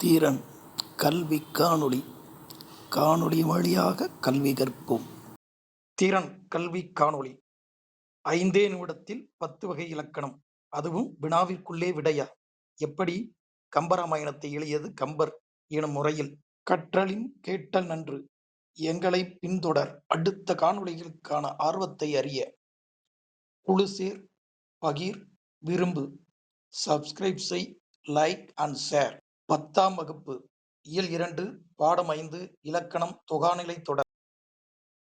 திறன் கல்வி காணொளி காணொளி வழியாக கல்வி கற்போம். திறன் கல்வி காணொளி ஐந்தே நிமிடத்தில் பத்து வகை இலக்கணம். அதுவும் வினாவிற்குள்ளே விடையா? எப்படி? கம்பராமாயணத்தை எழுதியது கம்பர் எனும் முறையில். கற்றலின் கேட்டல் நன்று. எங்களை பின்தொடர். அடுத்த காணொளிகளுக்கான ஆர்வத்தை அறிய குழுசேர் பகிர் விரும்பு. சப்ஸ்கிரைப் செய் லைக் அண்ட் ஷேர் பத்தாம் வகுப்பு இயல் இரண்டு பாடம் ஐந்து இலக்கணம் தொகாநிலை தொடர்.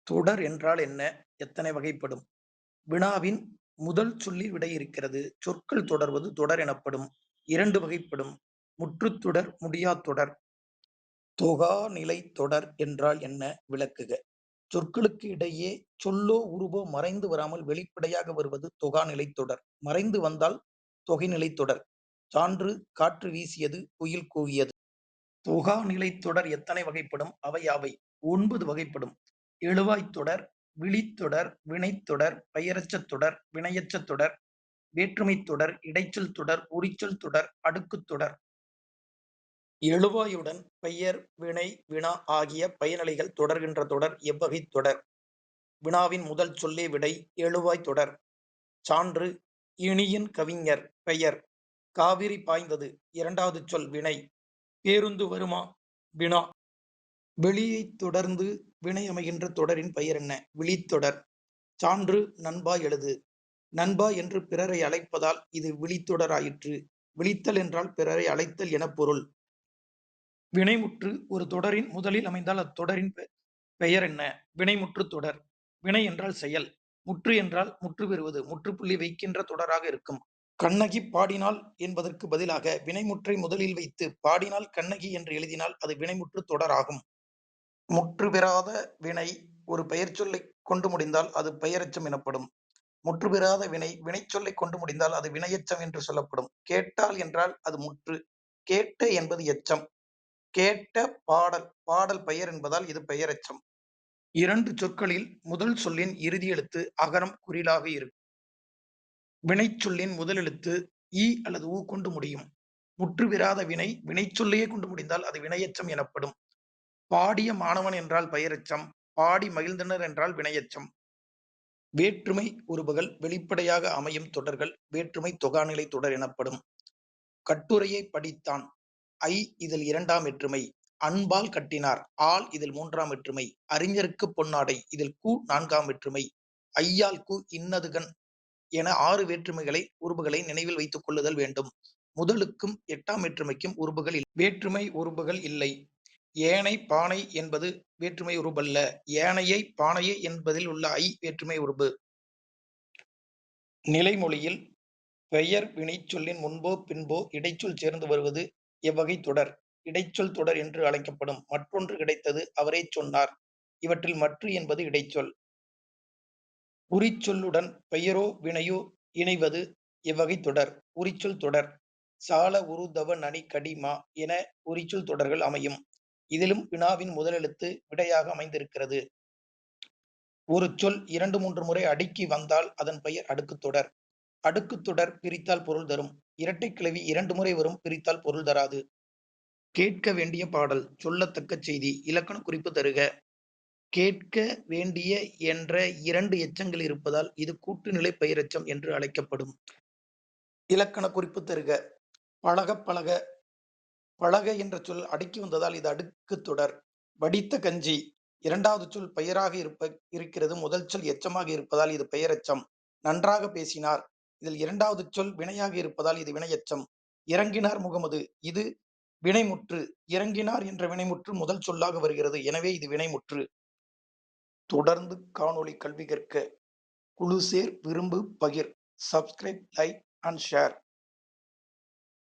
தொடர் என்றால் என்ன? எத்தனை வகைப்படும்? வினாவின் முதல் சொல்லில் விடை இருக்கிறது. சொற்கள் தொடர்வது தொடர் எனப்படும். இரண்டு வகைப்படும். முற்றுத்தொடர் முடியா தொடர். தொகாநிலை தொடர் என்றால் என்ன? விளக்குக. சொற்களுக்கு இடையே சொல்லோ உருவோ மறைந்து வராமல் வெளிப்படையாக வருவது தொகாநிலை தொடர். மறைந்து வந்தால் தொகைநிலை தொடர். சான்று காற்று வீசியது குயில் கூவியது. தொகாநிலை தொடர் எத்தனை வகைப்படும்? அவை யாவை? ஒன்பது வகைப்படும். எழுவாய்த் தொடர் விழித்தொடர் வினைத்தொடர் பெயரச்சத் தொடர் வினையச்சத் தொடர் வேற்றுமைத் தொடர் இடைச்சொல் தொடர் உரிச்சொல் தொடர் அடுக்குத் தொடர். எழுவாயுடன் பெயர் வினை வினா ஆகிய பயனிலைகள் தொடர்கின்ற தொடர் எவ்வகை தொடர்? வினாவின் முதல் சொல்லே விடை எழுவாய் தொடர். சான்று இனியின் கவிஞர் பெயர் காவிரி பாய்ந்தது. இரண்டாவது சொல் வினை. பேருந்து வருமா? வினா. வெளியைத் தொடர்ந்து வினை அமைகின்ற தொடரின் பெயர் என்ன? விழித்தொடர். சான்று நண்பா எழுது. நண்பா என்று பிறரை அழைப்பதால் இது விழித்தொடராயிற்று. விழித்தல் என்றால் பிறரை அழைத்தல் என பொருள். வினைமுற்று ஒரு தொடரின் முதலில் அமைந்தால் அத்தொடரின் பெயர் என்ன? வினைமுற்று தொடர். வினை என்றால் செயல். முற்று என்றால் முற்று பெறுவது. முற்றுப்புள்ளி வைக்கின்ற தொடராக இருக்கும். கண்ணகி பாடினாள் என்பதற்கு பதிலாக வினைமுற்றை முதலில் வைத்து பாடினால் கண்ணகி என்று எழுதினால் அது வினைமுற்று தொடராகும். முற்று பெறாத வினை ஒரு பெயர் சொல்லை கொண்டு முடிந்தால் அது பெயரெச்சம் எனப்படும். முற்று பெறாத வினை வினைச்சொல்லை கொண்டு முடிந்தால் அது வினையச்சம் என்று சொல்லப்படும். கேட்டால் என்றால் அது முற்று. கேட்ட என்பது எச்சம். கேட்ட பாடல் பாடல் பெயர் என்பதால் இது பெயரெச்சம். இரண்டு சொற்களில் முதல் சொல்லின் இறுதி எழுத்து அகரம் குறிலாக இருக்கும். வினைச்சொல்லின் முதலெழுத்து ஈ அல்லது ஊ கொண்டு முடியும். முற்றுவிராத வினை வினைச்சொல்லையே கொண்டு முடிந்தால் அது வினையச்சம் எனப்படும். பாடிய மாணவன் என்றால் பெயரச்சம் பாடி மகிழ்ந்தனர் என்றால் வினையச்சம். வேற்றுமை உருபுகள் வெளிப்படையாக அமையும் தொடர்கள் வேற்றுமை தொகாநிலை தொடர் எனப்படும். கட்டுரையை படித்தான். ஐ இதில் இரண்டாம் வெற்றுமை அன்பால் கட்டினார் ஆள் இதில் மூன்றாம் வெற்றுமை அறிஞருக்கு பொன்னாடை இதில் கு நான்காம் வெற்றுமை ஐயால் கு இன்னதுகன் என ஆறு வேற்றுமைகளை உருபுகளை நினைவில் வைத்துக் கொள்ளுதல் வேண்டும். முதலுக்கும் எட்டாம் வேற்றுமைக்கும் உருபுகள் வேற்றுமை உருபுகள் இல்லை. ஏனை பானை என்பது வேற்றுமை உருபல்ல ஏனையை பானையை என்பதில் உள்ள ஐ வேற்றுமை உருபு நிலைமொழியில் பெயர் வினைச்சொல்லின் முன்போ பின்போ இடைச்சொல் சேர்ந்து வருவது எவ்வகை தொடர்? இடைச்சொல் தொடர் என்று அழைக்கப்படும் மற்றொன்று கிடைத்தது அவரே சொன்னார். இவற்றில் மற்று என்பது இடைச்சொல். உரிச்சொல்லுடன் பெயரோ வினையோ இணைவது இவ்வகை தொடர். உரிச்சொல் தொடர். சால உருதவ நனி கடி மா என உரிச்சொல் தொடர்கள் அமையும். இதிலும் வினாவின் முதலெழுத்து விடையாக அமைந்திருக்கிறது. ஒரு சொல் இரண்டு மூன்று முறை அடுக்கி வந்தால் அதன் பெயர் அடுக்குத் தொடர். அடுக்குத் தொடர் பிரித்தால் பொருள் தரும். இரட்டை கிளவி இரண்டு முறை வரும் பிரித்தால் பொருள் தராது. கேட்க வேண்டிய பாடல். சொல்லத்தக்க செய்தி. இலக்கண குறிப்பு தருக. கேட்க வேண்டிய என்ற இரண்டு எச்சங்கள் இருப்பதால் இது கூட்டுநிலை பெயரெச்சம் என்று அழைக்கப்படும். இலக்கண குறிப்பு தருக. பழக பழக. பழக என்ற சொல் அடுக்கி வந்ததால் இது அடுக்கு தொடர். வடித்த கஞ்சி. இரண்டாவது சொல் பெயராக இருப்ப இருக்கிறது. முதல் சொல் எச்சமாக இருப்பதால் இது பெயரெச்சம். நன்றாக பேசினார். இதில் இரண்டாவது சொல் வினையாக இருப்பதால் இது வினையச்சம். இறங்கினார் முகமது. இது வினைமுற்று. இறங்கினார் என்ற வினைமுற்று முதல் சொல்லாக வருகிறது. எனவே இது வினைமுற்று. தொடர்ந்து காணொளி கல்வி கற்க. குழு சேர் விரும்பு பகிர். Subscribe like and share